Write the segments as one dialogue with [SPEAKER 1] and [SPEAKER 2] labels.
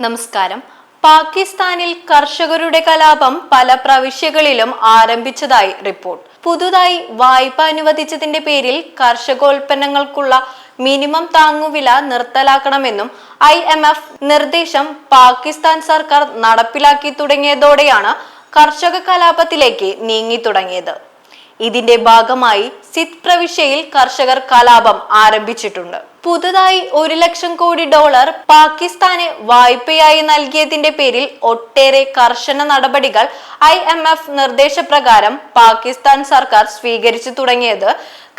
[SPEAKER 1] നമസ്കാരം. പാകിസ്ഥാനിൽ കർഷകരുടെ കലാപം പല പ്രവിശ്യകളിലും ആരംഭിച്ചതായി റിപ്പോർട്ട്. പുതുതായി വായ്പ അനുവദിച്ചതിന്റെ പേരിൽ കർഷകോൽപ്പന്നങ്ങൾക്കുള്ള മിനിമം താങ്ങുവില നിർത്തലാക്കണമെന്നും ഐ എം എഫ് നിർദ്ദേശം പാകിസ്ഥാൻ സർക്കാർ നടപ്പിലാക്കി തുടങ്ങിയതോടെയാണ് കർഷക കലാപത്തിലേക്ക് നീങ്ങി തുടങ്ങിയത്. ഇതിന്റെ ഭാഗമായി സിത് പ്രവിശ്യയിൽ കർഷകർ കലാപം ആരംഭിച്ചിട്ടുണ്ട്. പുതുതായി ഒരു ലക്ഷം കോടി ഡോളർ പാകിസ്ഥാന് വായ്പയായി നൽകിയതിന്റെ പേരിൽ ഒട്ടേറെ കർശന നടപടികൾ ഐ എം എഫ് നിർദ്ദേശപ്രകാരം പാകിസ്ഥാൻ സർക്കാർ സ്വീകരിച്ചു തുടങ്ങിയത്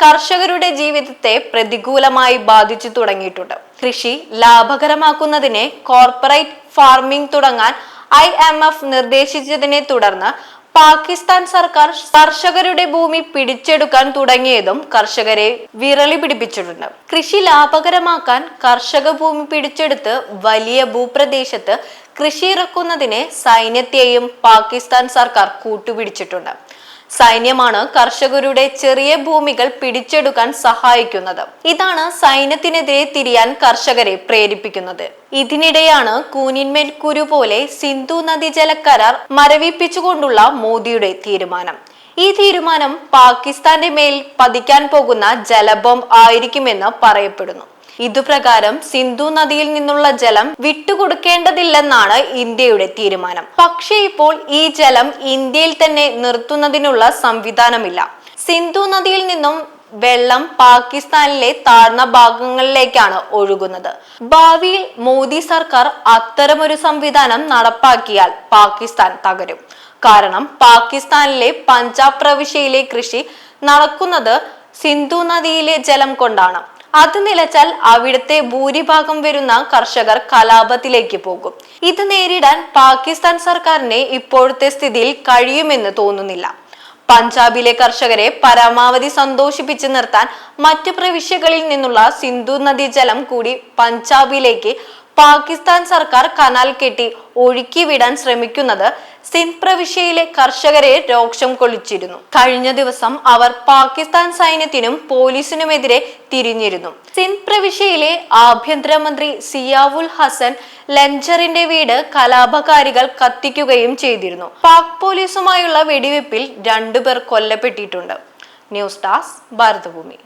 [SPEAKER 1] കർഷകരുടെ ജീവിതത്തെ പ്രതികൂലമായി ബാധിച്ചു തുടങ്ങിയിട്ടുണ്ട്. കൃഷി ലാഭകരമാക്കുന്നതിനെ കോർപ്പറേറ്റ് ഫാർമിംഗ് തുടങ്ങാൻ ഐ എം എഫ് നിർദ്ദേശിച്ചതിനെ തുടർന്ന് പാകിസ്ഥാൻ സർക്കാർ കർഷകരുടെ ഭൂമി പിടിച്ചെടുക്കാൻ തുടങ്ങിയതും കർഷകരെ വിരളി പിടിപ്പിച്ചിട്ടുണ്ട്. കൃഷി ലാഭകരമാക്കാൻ കർഷക ഭൂമി പിടിച്ചെടുത്ത് വലിയ ഭൂപ്രദേശത്ത് കൃഷി ഇറക്കുന്നതിന് സൈന്യത്തെയും പാകിസ്ഥാൻ സർക്കാർ കൂട്ടുപിടിച്ചിട്ടുണ്ട്. സൈന്യമാണ് കർഷകരുടെ ചെറിയ ഭൂമികൾ പിടിച്ചെടുക്കാൻ സഹായിക്കുന്നത്. ഇതാണ് സൈന്യത്തിനെതിരെ തിരിയാൻ കർഷകരെ പ്രേരിപ്പിക്കുന്നത്. ഇതിനിടെയാണ് കൂനിന്മേൽ കുരു പോലെ സിന്ധു നദീജല കരാർ മരവിപ്പിച്ചുകൊണ്ടുള്ള മോദിയുടെ തീരുമാനം. ഈ തീരുമാനം പാകിസ്ഥാന്റെ മേൽ പതിക്കാൻ പോകുന്ന ജലബോംബ് ആയിരിക്കുമെന്ന് പറയപ്പെടുന്നു. ഇതുപ്രകാരം സിന്ധു നദിയിൽ നിന്നുള്ള ജലം വിട്ടുകൊടുക്കേണ്ടതില്ലെന്നാണ് ഇന്ത്യയുടെ തീരുമാനം. പക്ഷേ ഇപ്പോൾ ഈ ജലം ഇന്ത്യയിൽ തന്നെ നിർത്തുന്നതിനുള്ള സംവിധാനമില്ല. സിന്ധു നദിയിൽ നിന്നും വെള്ളം പാകിസ്ഥാനിലെ താഴ്ന്ന ഭാഗങ്ങളിലേക്കാണ് ഒഴുകുന്നത്. ഭാവിയിൽ മോദി സർക്കാർ അത്തരമൊരു സംവിധാനം നടപ്പാക്കിയാൽ പാകിസ്ഥാൻ തകരും. കാരണം പാകിസ്ഥാനിലെ പഞ്ചാബ് പ്രവിശ്യയിലെ കൃഷി നടക്കുന്നത് സിന്ധു നദിയിലെ ജലം കൊണ്ടാണ്. അത് നിലച്ചാൽ അവിടുത്തെ ഭൂരിഭാഗം വരുന്ന കർഷകർ കലാപത്തിലേക്ക് പോകും. ഇത് നേരിടാൻ പാകിസ്ഥാൻ സർക്കാരിനെ ഇപ്പോഴത്തെ സ്ഥിതിയിൽ കഴിയുമെന്ന് തോന്നുന്നില്ല. പഞ്ചാബിലെ കർഷകരെ പരമാവധി സന്തോഷിപ്പിച്ചു നിർത്താൻ മറ്റു പ്രവിശ്യകളിൽ നിന്നുള്ള സിന്ധു നദീജലം കൂടി പഞ്ചാബിലേക്ക് പാകിസ്ഥാൻ സർക്കാർ കനാൽ കെട്ടി ഒഴുക്കിവിടാൻ ശ്രമിക്കുന്നത് സിന്ധ് പ്രവിശ്യയിലെ കർഷകരെ രോക്ഷം കൊള്ളിച്ചിരുന്നു. കഴിഞ്ഞ ദിവസം അവർ പാകിസ്ഥാൻ സൈന്യത്തിനും പോലീസിനുമെതിരെ തിരിഞ്ഞിരുന്നു. സിന്ധ് പ്രവിശ്യയിലെ ആഭ്യന്തരമന്ത്രി സിയാവുൽ ഹസൻ ലഞ്ചറിന്റെ വീട് കലാപകാരികൾ കത്തിക്കുകയും ചെയ്തിരുന്നു. പാക് പോലീസുമായുള്ള വെടിവെപ്പിൽ രണ്ടുപേർ കൊല്ലപ്പെട്ടിട്ടുണ്ട്. ന്യൂസ് ഡാസ് ഭാരതഭൂമി.